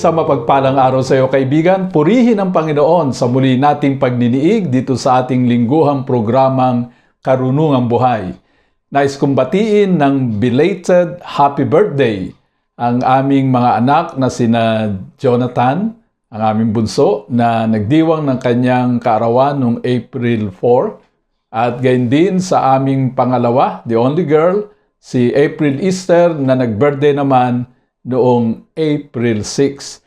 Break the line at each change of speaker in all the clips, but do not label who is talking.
Sa mapagpalang araw sa iyo kaibigan, purihin ang Panginoon sa muli nating pagniniig dito sa ating lingguhang programang Karunungang Buhay. Nais kong batiin ng belated happy birthday ang aming mga anak na sina Jonathan, ang aming bunso, na nagdiwang ng kanyang kaarawan noong April 4. At gayon din sa aming pangalawa, the only girl, si April Easter na nag-birthday naman noong April 6.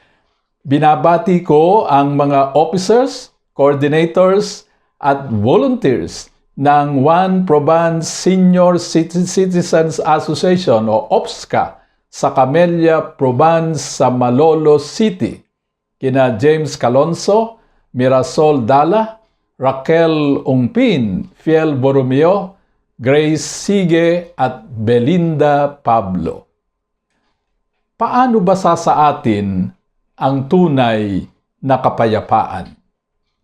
Binabati ko ang mga officers, coordinators, at volunteers ng One Province Senior Citizens Association o OPSCA sa Camellia Province sa Malolo City. Kina James Calonso, Mirasol Dala, Raquel Ungpin, Fiel Borromeo, Grace Sige at Belinda Pablo paano ba sa atin ang tunay na kapayapaan?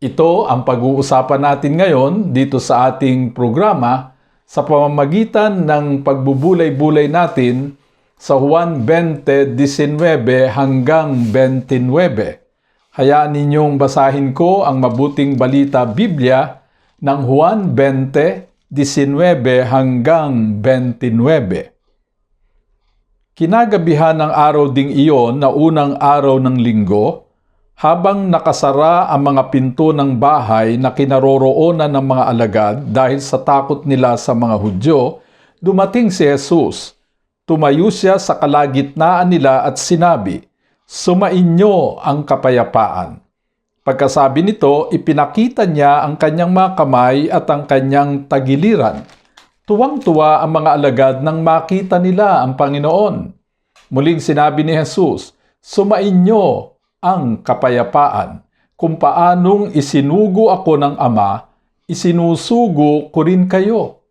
Ito ang pag-uusapan natin ngayon dito sa ating programa sa pamamagitan ng pagbubulay-bulay natin sa Juan 20:19 hanggang 29. Hayaan ninyong basahin ko ang mabuting balita Biblia ng Juan 20:19 hanggang 29. Kinagabihan ng araw ding iyon na unang araw ng linggo, habang nakasara ang mga pinto ng bahay na kinaroroonan ng mga alagad dahil sa takot nila sa mga Hudyo, dumating si Jesus. Tumayo siya sa kalagitnaan nila at sinabi, Sumainyo ang kapayapaan. Pagkasabi nito, ipinakita niya ang kanyang mga kamay at ang kanyang tagiliran. Tuwang-tuwa ang mga alagad nang makita nila ang Panginoon. Muling sinabi ni Jesus, Sumainyo ang kapayapaan. Kung paanong isinugo ako ng Ama, isinusugo ko rin kayo.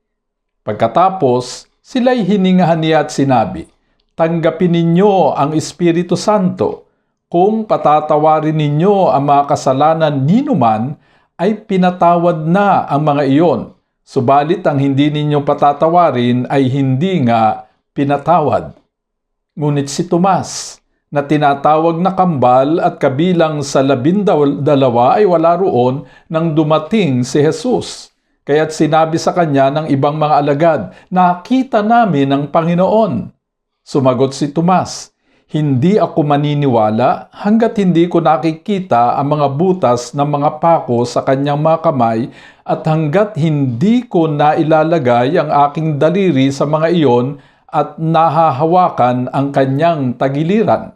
Pagkatapos, sila'y hiningahan niya at sinabi, Tanggapin ninyo ang Espiritu Santo. Kung patatawarin ninyo ang mga kasalanan ninuman, ay pinatawad na ang mga iyon Subalit ang hindi ninyo patatawarin ay hindi nga pinatawad. Ngunit si Tomas, na tinatawag na kambal at kabilang sa labindalawa ay wala roon nang dumating si Jesus. Kaya't sinabi sa kanya ng ibang mga alagad, Nakita namin ang Panginoon. Sumagot si Tomas, hindi ako maniniwala hanggat hindi ko nakikita ang mga butas ng mga pako sa kanyang mga kamay at hanggat hindi ko nailalagay ang aking daliri sa mga iyon at nahahawakan ang kanyang tagiliran.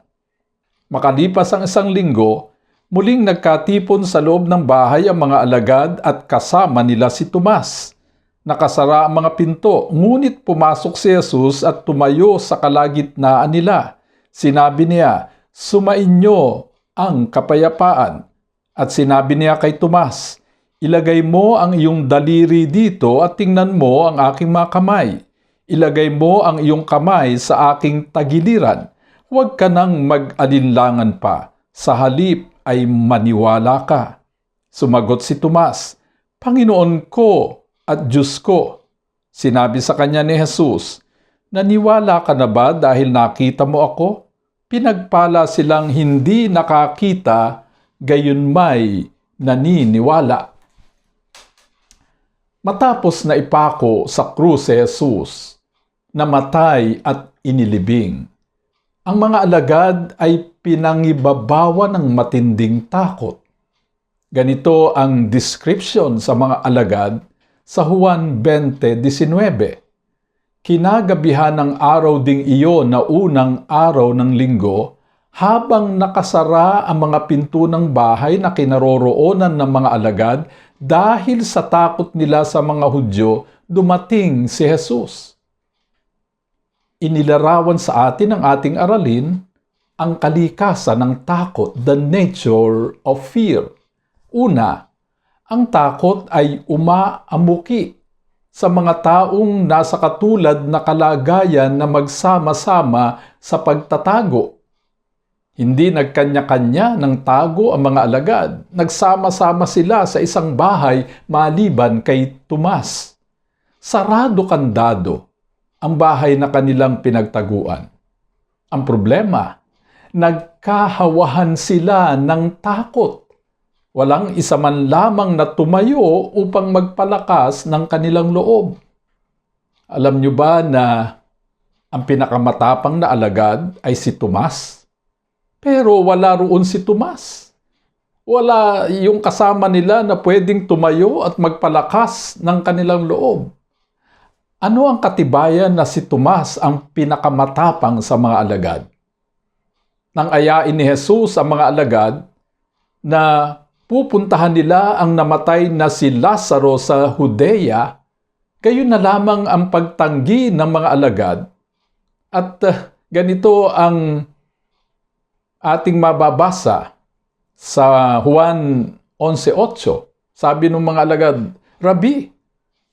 Makalipas ang isang linggo, muling nagkatipon sa loob ng bahay ang mga alagad at kasama nila si Tomas. Nakasara ang mga pinto, ngunit pumasok si Jesus at tumayo sa kalagitnaan nila Sinabi niya, Sumainyo ang kapayapaan. At sinabi niya kay Tomas, Ilagay mo ang iyong daliri dito at tingnan mo ang aking mga kamay. Ilagay mo ang iyong kamay sa aking tagiliran. Huwag ka nang mag-alinlangan pa. Sa halip ay maniwala ka. Sumagot si Tomas, Panginoon ko at Diyos ko. Sinabi sa kanya ni Jesus, Naniwala ka na ba dahil nakita mo ako? Pinagpala silang hindi nakakita, gayon may naniniwala. Matapos na ipako sa krus si Jesus, namatay at inilibing. Ang mga alagad ay pinangibabawa ng matinding takot. Ganito ang description sa mga alagad sa Juan 20.19 kinagabihan ng araw ding iyon na unang araw ng linggo, habang nakasara ang mga pinto ng bahay na kinaroroonan ng mga alagad dahil sa takot nila sa mga Hudyo, dumating si Jesus. Inilarawan sa atin ng ating aralin ang kalikasan ng takot, the nature of fear. Una, ang takot ay umaamuki sa mga taong nasa katulad na kalagayan na magsama-sama sa pagtatago. Hindi nagkanya-kanya ng tago ang mga alagad. Nagsama-sama sila sa isang bahay maliban kay Tomas. Sarado kandado ang bahay na kanilang pinagtaguan. Ang problema, nagkahawahan sila ng takot. Walang isa man lamang na tumayo upang magpalakas ng kanilang loob. Alam nyo ba na ang pinakamatapang na alagad ay si Tomas? Pero wala roon si Tomas. Wala yung kasama nila na pwedeng tumayo at magpalakas ng kanilang loob. Ano ang katibayan na si Tomas ang pinakamatapang sa mga alagad? Nang ayain ni Jesus ang mga alagad na pupuntahan nila ang namatay na si Lazaro sa Judea, gayon na lamang ang pagtanggi ng mga alagad. At uh, ganito ang ating mababasa sa Juan 11.8. Sabi ng mga alagad, Rabi,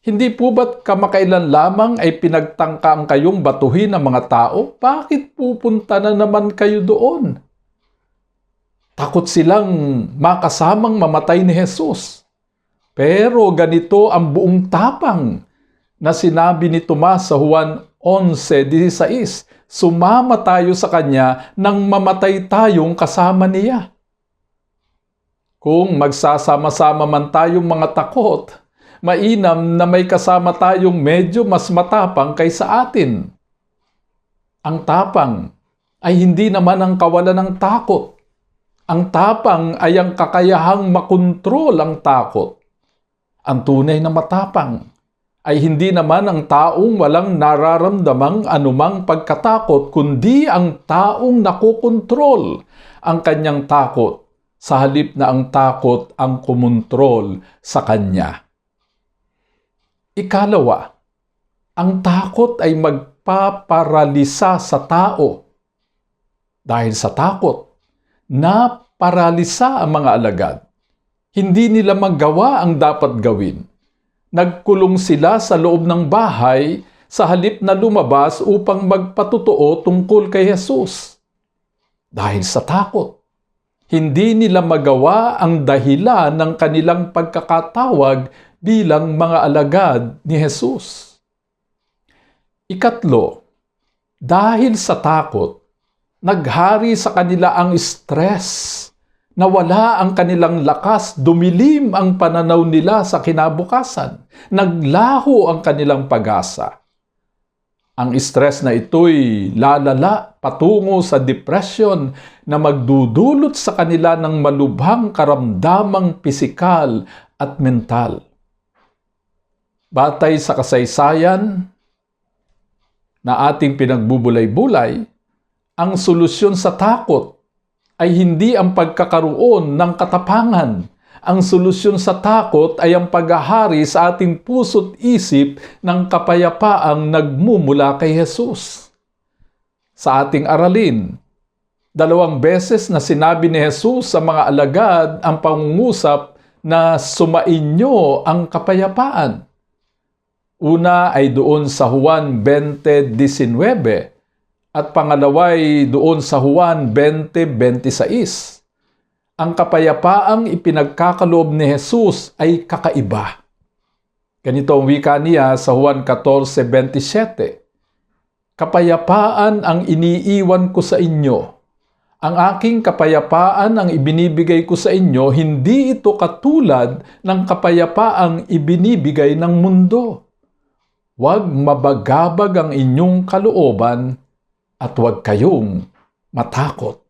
hindi po ba't kamakailan lamang ay pinagtangka ang kayong batuhin ng mga tao? Bakit pupunta na naman kayo doon? Takot silang makasamang mamatay ni Jesus. Pero ganito ang buong tapang na sinabi ni Tomas sa Juan 11.16, Sumama tayo sa Kanya nang mamatay tayong kasama niya. Kung magsasama-sama man tayong mga takot, mainam na may kasama tayong medyo mas matapang kaysa atin. Ang tapang ay hindi naman ang kawalan ng takot. Ang tapang ay ang kakayahang makontrol ang takot. Ang tunay na matapang ay hindi naman ang taong walang nararamdamang anumang pagkatakot, kundi ang taong nakokontrol ang kanyang takot sa halip na ang takot ang kumontrol sa kanya. Ikalawa, ang takot ay magpaparalisa sa tao. Dahil sa takot, naparalisa ang mga alagad. Hindi nila magawa ang dapat gawin. Nagkulong sila sa loob ng bahay sa halip na lumabas upang magpatutuo tungkol kay Jesus. Dahil sa takot, hindi nila magawa ang dahilan ng kanilang pagkakatawag bilang mga alagad ni Jesus. Ikatlo, dahil sa takot, naghari sa kanila ang stress, nawala ang kanilang lakas, dumilim ang pananaw nila sa kinabukasan, naglaho ang kanilang pag-asa. Ang stress na ito'y lalala patungo sa depression na magdudulot sa kanila ng malubhang karamdamang pisikal at mental. Batay sa kasaysayan na ating pinagbubulay-bulay, ang solusyon sa takot ay hindi ang pagkakaroon ng katapangan, ang solusyon sa takot ay ang paghahari sa ating puso't isip ng kapayapaang nagmumula kay Jesus. Sa ating aralin, dalawang beses na sinabi ni Jesus sa mga alagad ang pangungusap na sumainyo ang kapayapaan. Una ay doon sa Juan 20.19 at pangalaway doon sa Juan 20.26 ang kapayapaang ipinagkakaloob ni Jesus ay kakaiba. Ganito ang wika niya sa Juan 14.27. Kapayapaan ang iniiwan ko sa inyo. Ang aking kapayapaan ang ibinibigay ko sa inyo, hindi ito katulad ng kapayapaang ibinibigay ng mundo. Huwag mabagabag ang inyong kalooban at huwag kayong matakot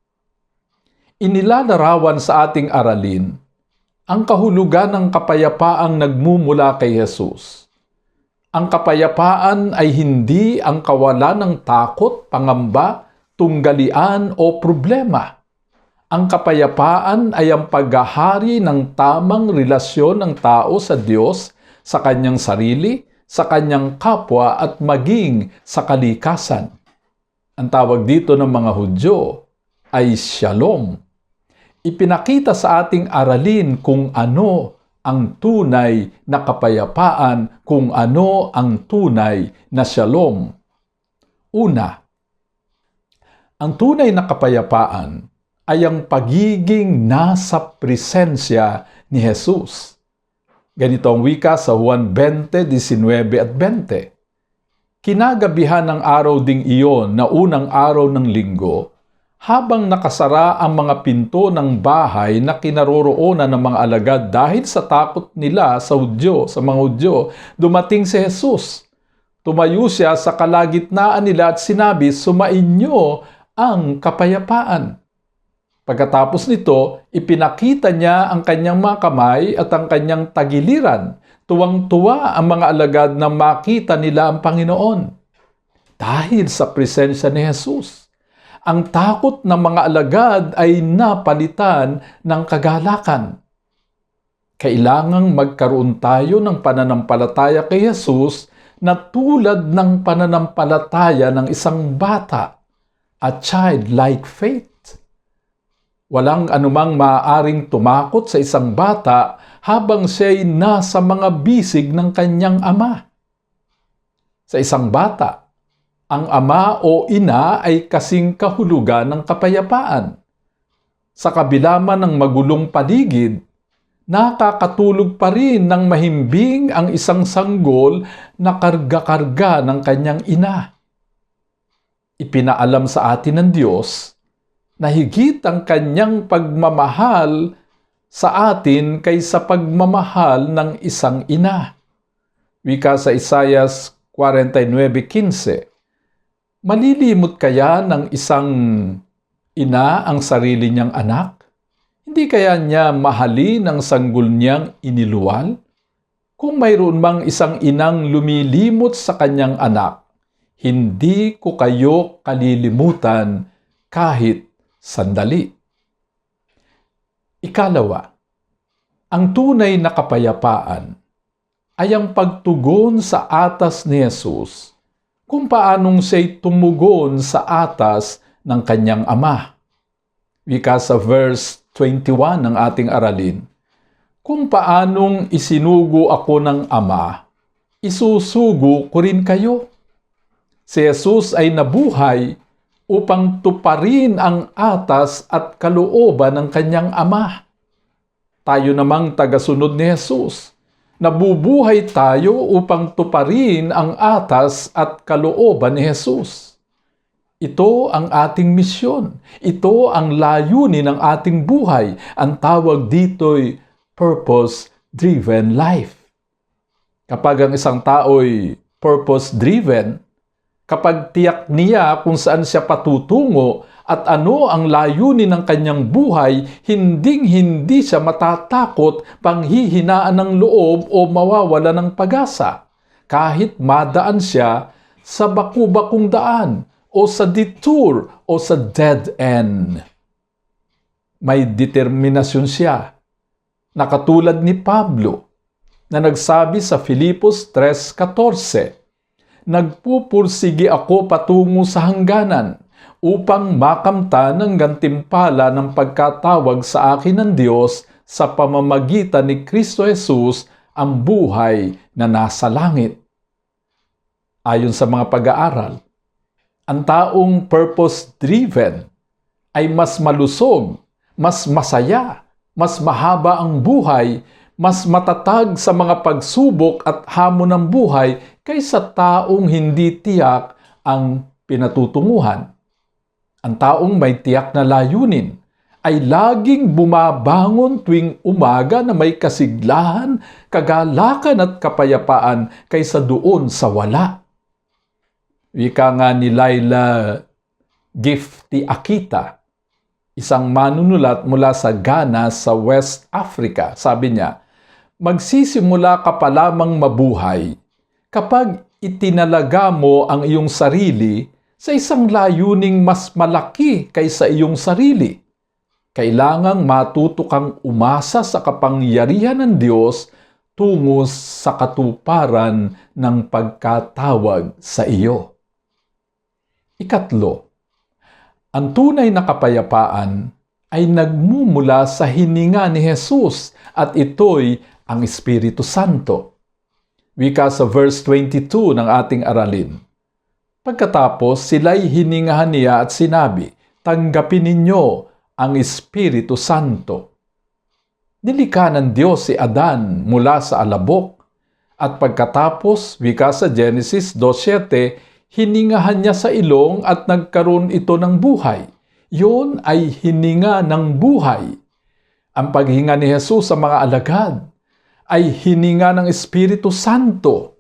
inilalarawan sa ating aralin ang kahulugan ng kapayapaang nagmumula kay Jesus. Ang kapayapaan ay hindi ang kawalan ng takot, pangamba, tunggalian o problema. Ang kapayapaan ay ang paghahari ng tamang relasyon ng tao sa Diyos, sa kanyang sarili, sa kanyang kapwa at maging sa kalikasan. Ang tawag dito ng mga Hudyo ay shalom. Ipinakita sa ating aralin kung ano ang tunay na kapayapaan, kung ano ang tunay na shalom. Una, ang tunay na kapayapaan ay ang pagiging nasa presensya ni Jesus. Ganito ang wika sa Juan 20, 19 at 20. Kinagabihan ng araw ding iyon na unang araw ng linggo, habang nakasara ang mga pinto ng bahay na kinaroroonan ng mga alagad dahil sa takot nila sa Hudyo, sa mga Hudyo, dumating si Jesus. Tumayo siya sa kalagitnaan nila at sinabi, Sumainyo ang kapayapaan. Pagkatapos nito, ipinakita niya ang kanyang mga kamay at ang kanyang tagiliran. Tuwang-tuwa ang mga alagad na makita nila ang Panginoon. Dahil sa presensya ni Jesus, ang takot ng mga alagad ay napalitan ng kagalakan. Kailangang magkaroon tayo ng pananampalataya kay Jesus na tulad ng pananampalataya ng isang bata, a childlike faith. Walang anumang maaaring tumakot sa isang bata habang siya'y nasa mga bisig ng kanyang ama. Sa isang bata, ang ama o ina ay kasing kahulugan ng kapayapaan. Sa kabila man ng magulong paligid, nakakatulog pa rin ng mahimbing ang isang sanggol na karga-karga ng kanyang ina. Ipinaalam sa atin ng Diyos na higit ang kanyang pagmamahal sa atin kaysa pagmamahal ng isang ina. Wika sa Isayas 49.15 Malilimot kaya ng isang ina ang sarili niyang anak? Hindi kaya niya mahalin ang sanggol niyang iniluwal? Kung mayroon mang isang inang lumilimot sa kanyang anak, hindi ko kayo kalilimutan kahit sandali. Ikalawa, ang tunay na kapayapaan ay ang pagtugon sa atas ni Jesus kung paanong siya'y tumugon sa atas ng kanyang ama. Wika sa verse 21 ng ating aralin, Kung paanong isinugo ako ng ama, isusugo ko rin kayo. Si Jesus ay nabuhay upang tuparin ang atas at kalooban ng kanyang ama. Tayo namang tagasunod ni Jesus. Nabubuhay tayo upang tuparin ang atas at kalooban ni Jesus. Ito ang ating misyon. Ito ang layunin ng ating buhay. Ang tawag dito'y purpose-driven life. Kapag ang isang tao'y purpose-driven, kapag tiyak niya kung saan siya patutungo at ano ang layunin ng kanyang buhay, hinding-hindi siya matatakot, panghihinaan ng loob o mawawala ng pag-asa. Kahit madaan siya sa baku-bakong daan o sa detour o sa dead end. May determinasyon siya na katulad ni Pablo na nagsabi sa Filipos 3.14, nagpupursigi ako patungo sa hangganan upang makamta ng gantimpala ng pagkatawag sa akin ng Diyos sa pamamagitan ni Kristo Jesus ang buhay na nasa langit. Ayon sa mga pag-aaral, ang taong purpose-driven ay mas malusog, mas masaya, mas mahaba ang buhay, mas matatag sa mga pagsubok at hamon ng buhay kaysa taong hindi tiyak ang pinatutunguhan. Ang taong may tiyak na layunin ay laging bumabangon tuwing umaga na may kasiglahan, kagalakan at kapayapaan kaysa doon sa wala. Wika nga ni Laila Gifty Akita, isang manunulat mula sa Ghana sa West Africa. Sabi niya, magsisimula ka pa lamang mabuhay kapag itinalaga mo ang iyong sarili sa isang layuning mas malaki kaysa iyong sarili. Kailangang matuto kang umasa sa kapangyarihan ng Diyos tungo sa katuparan ng pagkatawag sa iyo. Ikatlo, Ang tunay na kapayapaan ay nagmumula sa hininga ni Jesus at ito'y ang Espiritu Santo. Wika sa verse 22 ng ating aralin. Pagkatapos sila'y hiningahan niya at sinabi, Tanggapin ninyo ang Espiritu Santo. Nilikha ng Diyos si Adan mula sa alabok at pagkatapos, wika sa Genesis 2.7, hiningahan niya sa ilong at nagkaroon ito ng buhay. Yun ay hininga ng buhay. Ang paghinga ni Jesus sa mga alagad ay hininga ng Espiritu Santo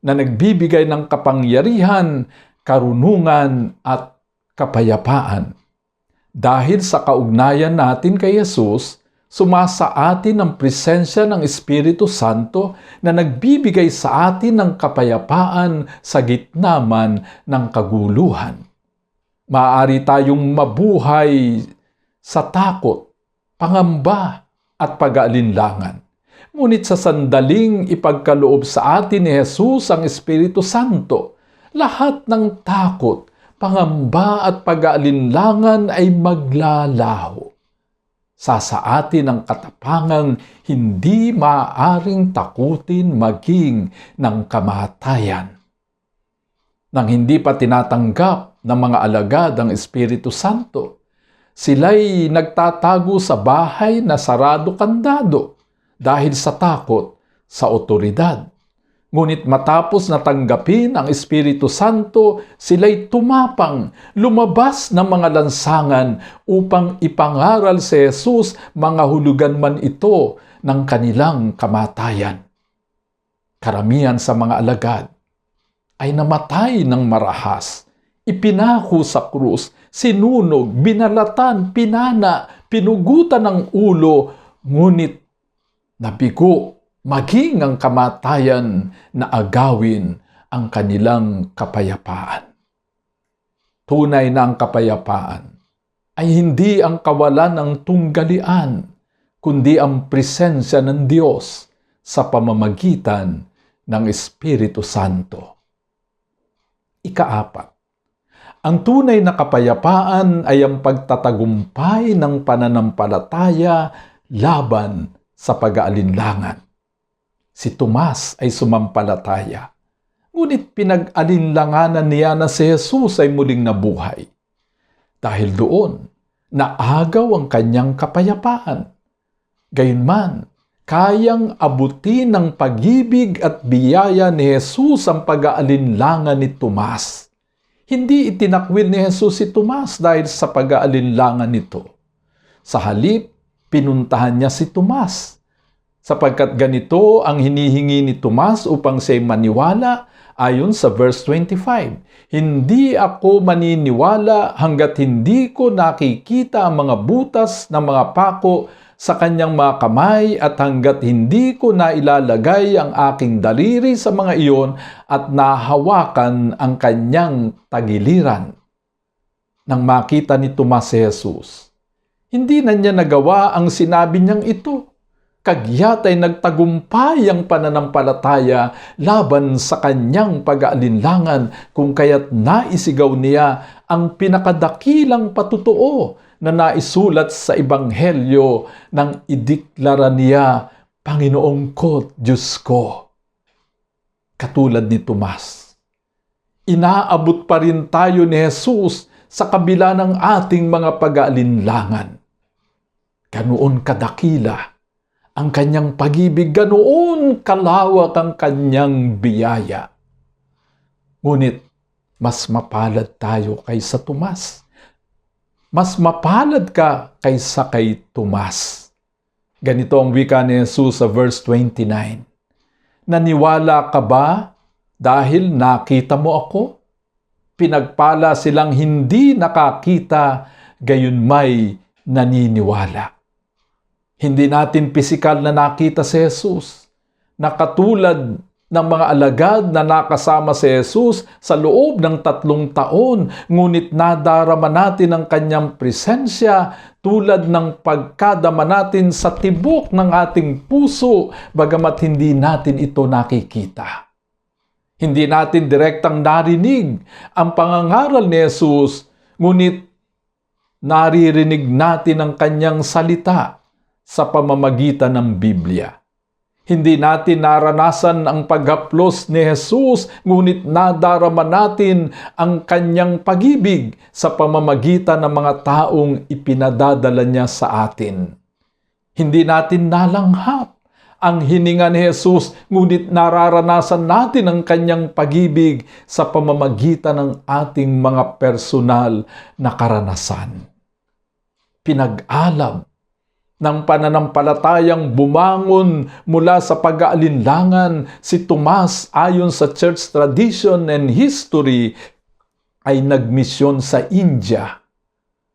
na nagbibigay ng kapangyarihan, karunungan at kapayapaan. Dahil sa kaugnayan natin kay Jesus, sumasa atin ang presensya ng Espiritu Santo na nagbibigay sa atin ng kapayapaan sa gitna man ng kaguluhan. Maaari tayong mabuhay sa takot, pangamba at pag-aalinlangan. Ngunit sa sandaling ipagkaloob sa atin ni Jesus ang Espiritu Santo, lahat ng takot, pangamba at pag-aalinlangan ay maglalaho. Sa sa atin ang katapangang hindi maaring takutin maging ng kamatayan. Nang hindi pa tinatanggap ng mga alagad ang Espiritu Santo, sila'y nagtatago sa bahay na sarado kandado dahil sa takot sa otoridad. Ngunit matapos na tanggapin ang Espiritu Santo, sila'y tumapang, lumabas ng mga lansangan upang ipangaral si Jesus mga hulugan man ito ng kanilang kamatayan. Karamihan sa mga alagad ay namatay ng marahas, ipinako sa krus, sinunog, binalatan, pinana, pinugutan ng ulo, ngunit nabigo maging ang kamatayan na agawin ang kanilang kapayapaan. Tunay na ang kapayapaan ay hindi ang kawalan ng tunggalian, kundi ang presensya ng Diyos sa pamamagitan ng Espiritu Santo. Ikaapat, ang tunay na kapayapaan ay ang pagtatagumpay ng pananampalataya laban sa pag-aalinlangan. Si Tomas ay sumampalataya. Ngunit pinag-alinlanganan niya na si Jesus ay muling nabuhay. Dahil doon, naagaw ang kanyang kapayapaan. Gayunman, kayang abutin ng pag-ibig at biyaya ni Jesus ang pag-aalinlangan ni Tomas. Hindi itinakwil ni Jesus si Tomas dahil sa pag-aalinlangan nito. Sa halip, pinuntahan niya si Tomas. Sapagkat ganito ang hinihingi ni Tomas upang siya'y maniwala ayon sa verse 25. Hindi ako maniniwala hanggat hindi ko nakikita ang mga butas ng mga pako sa kanyang mga kamay at hanggat hindi ko na ilalagay ang aking daliri sa mga iyon at nahawakan ang kanyang tagiliran. Nang makita ni Tomas si Jesus, hindi na niya nagawa ang sinabi niyang ito. Kagyat ay nagtagumpay ang pananampalataya laban sa kanyang pag-aalinlangan kung kaya't naisigaw niya ang pinakadakilang patutuo na naisulat sa Ebanghelyo nang ideklara niya, Panginoong ko, Diyos ko. Katulad ni Tomas, inaabot pa rin tayo ni Jesus sa kabila ng ating mga pag-aalinlangan. Ganoon kadakila ang kanyang pag-ibig, ganoon kalawak ang kanyang biyaya. Ngunit, mas mapalad tayo kaysa Tomas. Mas mapalad ka kaysa kay Tomas. Ganito ang wika ni Jesus sa verse 29. Naniwala ka ba dahil nakita mo ako? Pinagpala silang hindi nakakita, gayon may naniniwala. Hindi natin pisikal na nakita si Jesus na katulad ng mga alagad na nakasama si Jesus sa loob ng tatlong taon, ngunit nadarama natin ang kanyang presensya tulad ng pagkadama natin sa tibok ng ating puso, bagamat hindi natin ito nakikita. Hindi natin direktang narinig ang pangangaral ni Jesus, ngunit naririnig natin ang kanyang salita sa pamamagitan ng Biblia. Hindi natin naranasan ang paghaplos ni Jesus, ngunit nadarama natin ang kanyang pag-ibig sa pamamagitan ng mga taong ipinadadala niya sa atin. Hindi natin nalanghap ang hininga ni Jesus, ngunit nararanasan natin ang kanyang pag-ibig sa pamamagitan ng ating mga personal na karanasan. Pinag-alab ng pananampalatayang bumangon mula sa pag-aalinlangan si Tomas ayon sa church tradition and history ay nagmisyon sa India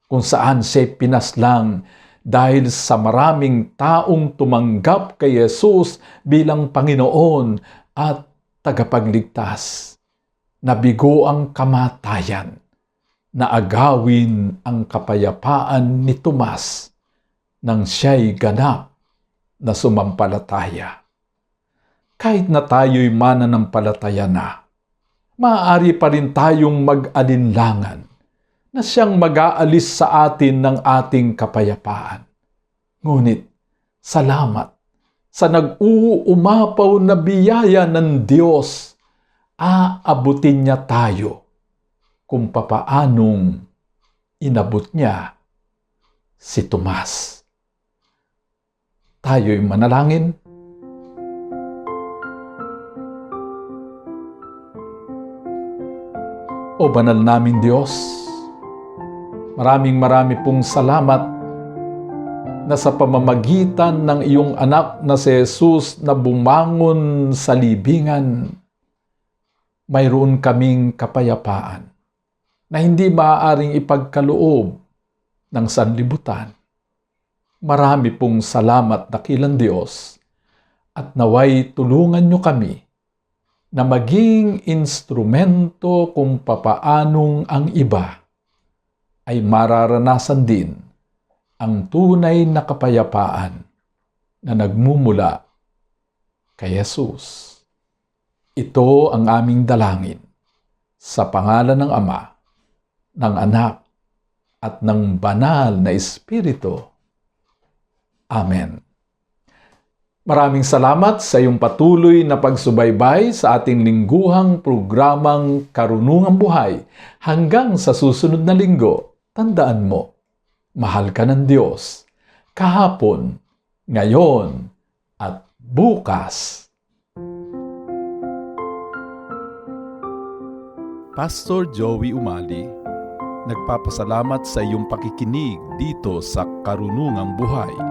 kung saan siya pinaslang dahil sa maraming taong tumanggap kay Jesus bilang Panginoon at tagapagligtas. Nabigo ang kamatayan na agawin ang kapayapaan ni Tomas nang siya'y ganap na sumampalataya. Kahit na tayo'y mananampalataya na, maaari pa rin tayong mag-alinlangan na siyang mag-aalis sa atin ng ating kapayapaan. Ngunit, salamat sa nag-uumapaw na biyaya ng Diyos, aabutin niya tayo kung papaanong inabot niya si Tomas. Tayo'y manalangin. O banal naming Diyos, maraming marami pong salamat na sa pamamagitan ng iyong anak na si Jesus na bumangon sa libingan, mayroon kaming kapayapaan na hindi maaaring ipagkaloob ng sanlibutan. Marami pong salamat dakilang Diyos at naway tulungan niyo kami na maging instrumento kung papaanong ang iba ay mararanasan din ang tunay na kapayapaan na nagmumula kay Jesus. Ito ang aming dalangin sa pangalan ng Ama, ng Anak, at ng Banal na Espiritu. Amen. Maraming salamat sa iyong patuloy na pagsubaybay sa ating lingguhang programang Karunungang Buhay. Hanggang sa susunod na linggo, tandaan mo, mahal ka ng Diyos, kahapon, ngayon, at bukas.
Pastor Joey Umali, nagpapasalamat sa iyong pakikinig dito sa Karunungang Buhay.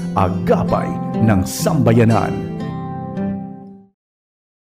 Agapay ng Sambayanan